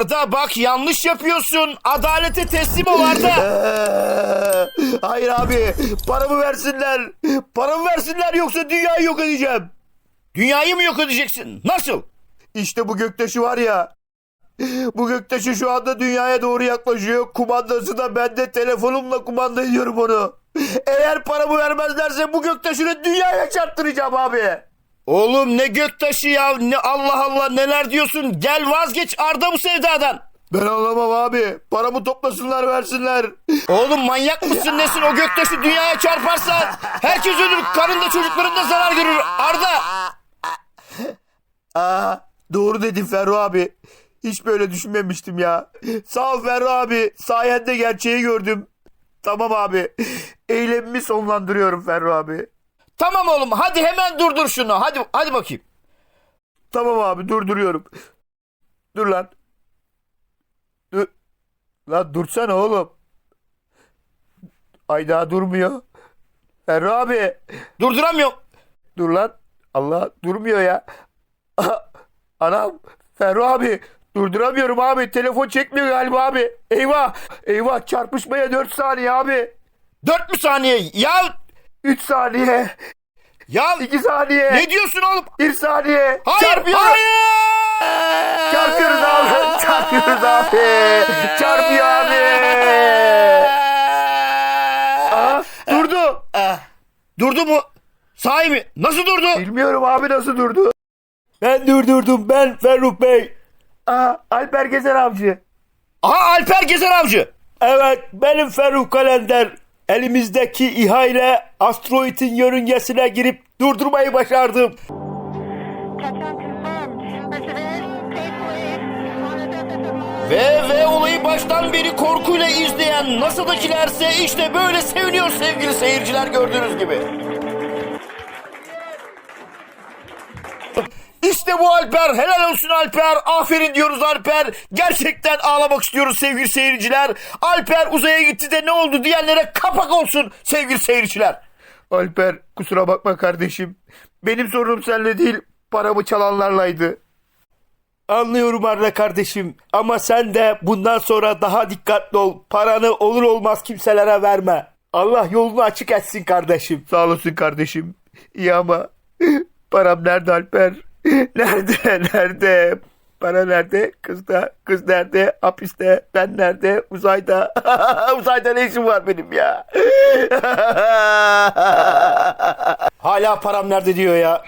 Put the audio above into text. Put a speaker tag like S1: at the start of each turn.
S1: Arda bak yanlış yapıyorsun. Adalete teslim ol Arda.
S2: Hayır abi paramı versinler. Paramı versinler yoksa dünyayı yok edeceğim.
S1: Dünyayı mı yok edeceksin? Nasıl?
S2: İşte bu göktaşı var ya. Bu göktaşı şu anda dünyaya doğru yaklaşıyor. Kumandası da bende telefonumla kumanda ediyorum onu. Eğer paramı vermezlerse bu göktaşını dünyaya çarptıracağım abi.
S1: Oğlum ne göktaşı ya ne Allah Allah neler diyorsun. Gel vazgeç Arda bu sevdadan.
S2: Ben anlamam abi. Paramı toplasınlar versinler.
S1: Oğlum manyak mısın nesin o göktaşı dünyaya çarparsa herkes ölür karında çocukların da zarar görür Arda.
S2: Aa, doğru dedin Ferru abi. Hiç böyle düşünmemiştim ya. Sağ ol Ferru abi. Sayende gerçeği gördüm. Tamam abi. Eylemimi sonlandırıyorum Ferru abi.
S1: Tamam oğlum hadi hemen durdur şunu hadi hadi bakayım.
S2: Tamam abi durduruyorum. Dur lan. Dur. Lan dursana oğlum. Ay daha durmuyor. Ferru abi.
S1: Durduramıyorum.
S2: Dur lan. Allah durmuyor ya. Anam. Ferru abi. Durduramıyorum abi. Telefon çekmiyor galiba abi. Eyvah. Eyvah çarpışmaya 4 saniye abi.
S1: Dört mü saniye? Ya
S2: 3 saniye.
S1: Ya
S2: 2 saniye.
S1: ne diyorsun oğlum?
S2: 1 saniye.
S1: Hayır
S2: Çarpıyor.
S1: hayır.
S2: Çarpıyoruz abi. Çarpıyoruz abi. Çarpıyor abi. Aa, durdu.
S1: Durdu mu? Sahi mi? Nasıl durdu?
S2: Bilmiyorum abi nasıl durdu. Ben durdurdum. Ben Ferruh Bey. Aa, Alper Gezer Avcı.
S1: Aha Alper Gezer Avcı.
S2: Evet benim Ferruh Kalender. Elimizdeki İHA ile asteroidin yörüngesine girip durdurmayı başardım.
S1: Ve ve olayı baştan beri korkuyla izleyen NASA'dakilerse işte böyle seviniyor sevgili seyirciler gördüğünüz gibi. İşte bu Alper. Helal olsun Alper. Aferin diyoruz Alper. Gerçekten ağlamak istiyoruz sevgili seyirciler. Alper uzaya gitti de ne oldu diyenlere kapak olsun sevgili seyirciler.
S2: Alper kusura bakma kardeşim. Benim sorunum seninle değil paramı çalanlarlaydı. Anlıyorum Arda kardeşim ama sen de bundan sonra daha dikkatli ol. Paranı olur olmaz kimselere verme. Allah yolunu açık etsin kardeşim. Sağ olasın kardeşim. İyi ama param nerede Alper? Nerede? Nerede? Para nerede? Kız da, kız nerede? Hapiste. Ben nerede? Uzayda. Uzayda ne işim var benim ya?
S1: Hala param nerede diyor ya.